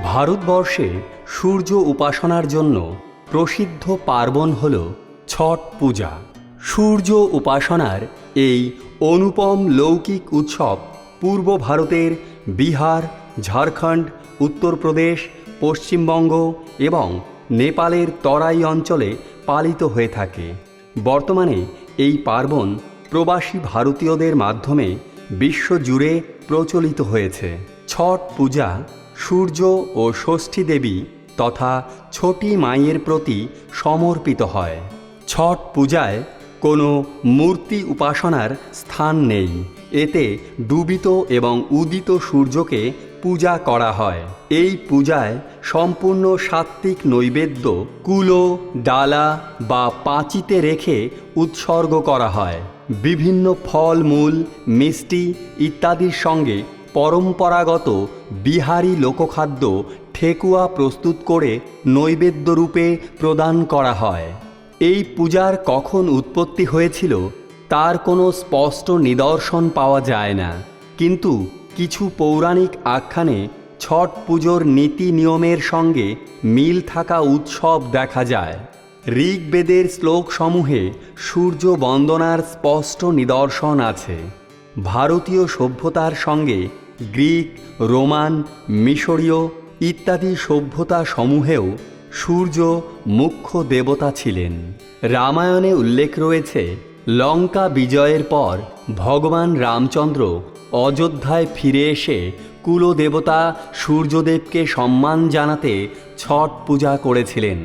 ভারতবর্ষে সূর্য উপাসনার জন্য প্রসিদ্ধ পার্বণ হল ছট পূজা। সূর্য উপাসনার এই অনুপম লৌকিক উৎসব পূর্ব ভারতের বিহার, ঝাড়খণ্ড, উত্তরপ্রদেশ, পশ্চিমবঙ্গ এবং নেপালের তরাই অঞ্চলে পালিত হয়ে থাকে। বর্তমানে এই পার্বণ প্রবাসী ভারতীয়দের মাধ্যমে বিশ্বজুড়ে প্রচলিত হয়েছে। ছট পূজা সূর্য ও ষষ্ঠী দেবী তথা ছোটি মায়ের প্রতি সমর্পিত হয়। ছট পূজায় কোনো মূর্তি উপাসনার স্থান নেই। এতে ডুবিত এবং উদিত সূর্যকে পূজা করা হয়। এই পূজায় সম্পূর্ণ সাত্ত্বিক নৈবেদ্য কুলো, ডালা বা পাঁচিতে রেখে উৎসর্গ করা হয়। বিভিন্ন ফল মূল মিষ্টি ইত্যাদির সঙ্গে পরম্পরাগত বিহারি লোকখাদ্য ঠেকুয়া প্রস্তুত করে নৈবেদ্য রূপে প্রদান করা হয়। এই পূজার কখন উৎপত্তি হয়েছিল, তার কোনো স্পষ্ট নিদর্শন পাওয়া যায় না। কিন্তু কিছু পৌরাণিক আখ্যানে ছট পুজোর নীতি নিয়মের সঙ্গে মিল থাকা উৎসব দেখা যায়। ঋগ্বেদের শ্লোকসমূহে সূর্য বন্দনার স্পষ্ট নিদর্শন আছে। ভারতীয় সভ্যতার সঙ্গে গ্রিক, রোমান, মিশরীয় ইত্যাদি সভ্যতা সমূহেও সূর্য মুখ্য দেবতা ছিলেন। রামায়ণে উল্লেখ রয়েছে, লঙ্কা বিজয়ের পর ভগবান রামচন্দ্র অযোধ্যায় ফিরে এসে কুলদেবতা সূর্যদেবকে সম্মান জানাতে ছট পূজা করেছিলেন।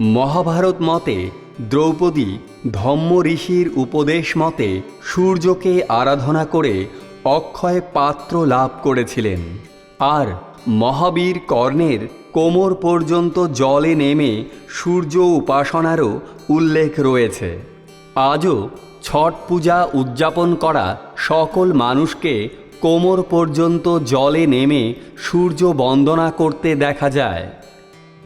মহাভারত মতে দ্রৌপদী ধম্ম ঋষির উপদেশ মতে সূর্যকে আরাধনা করে অক্ষয় পাত্র লাভ করেছিলেন। আর মহাবীর কর্ণের কোমর পর্যন্ত জলে নেমে সূর্য উপাসনারও উল্লেখ রয়েছে। আজও ছট পূজা উদযাপন করা সকল মানুষকে কোমর পর্যন্ত জলে নেমে সূর্য বন্দনা করতে দেখা যায়।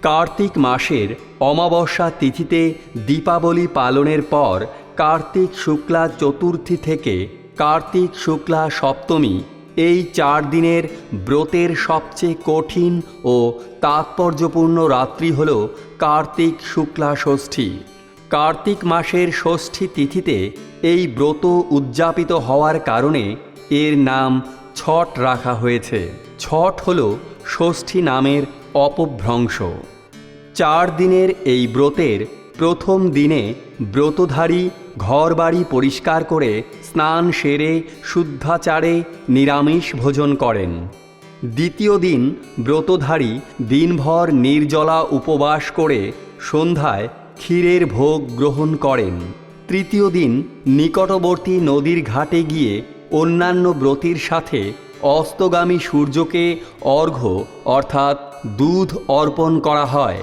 কার্তিক মাসের অমাবস্যা তিথিতে দীপাবলি পালনের পর কার্তিক শুক্লা চতুর্থী থেকে কার্তিক, শুক্লা, সপ্তমী এই চার দিনের ব্রতের সবচেয়ে কঠিন ও তাৎপর্যপূর্ণ রাত্রি হল কার্তিক, শুক্লা, ষষ্ঠী। কার্তিক মাসের ষষ্ঠী তিথিতে এই ব্রত উদযাপিত হওয়ার কারণে এর নাম ছট রাখা হয়েছে। ছট হল ষষ্ঠী নামের অপভ্রংশ। চার দিনের এই ব্রতের প্রথম দিনে ব্রতধারী ঘরবাড়ি পরিষ্কার করে স্নান সেরে শুদ্ধাচারে নিরামিষ ভোজন করেন। দ্বিতীয় দিন ব্রতধারী দিনভর নির্জলা উপবাস করে সন্ধ্যায় ক্ষীরের ভোগ গ্রহণ করেন। তৃতীয় দিন নিকটবর্তী নদীর ঘাটে গিয়ে অন্যান্য ব্রতির সাথে অস্তগামী সূর্যকে অর্ঘ্য অর্থাৎ দুধ অর্পণ করা হয়।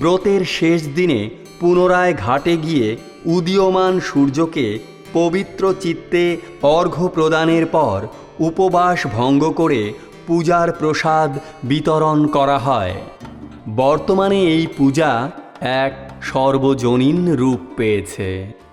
ব্রতের শেষ দিনে পুনরায় ঘাটে গিয়ে উদীয়মান সূর্যকে পবিত্র চিত্তে অর্ঘ্য প্রদানের পর উপবাস ভঙ্গ করে পূজার প্রসাদ বিতরণ করা হয়। বর্তমানে এই পূজা এক সর্বজনীন রূপ পেয়েছে।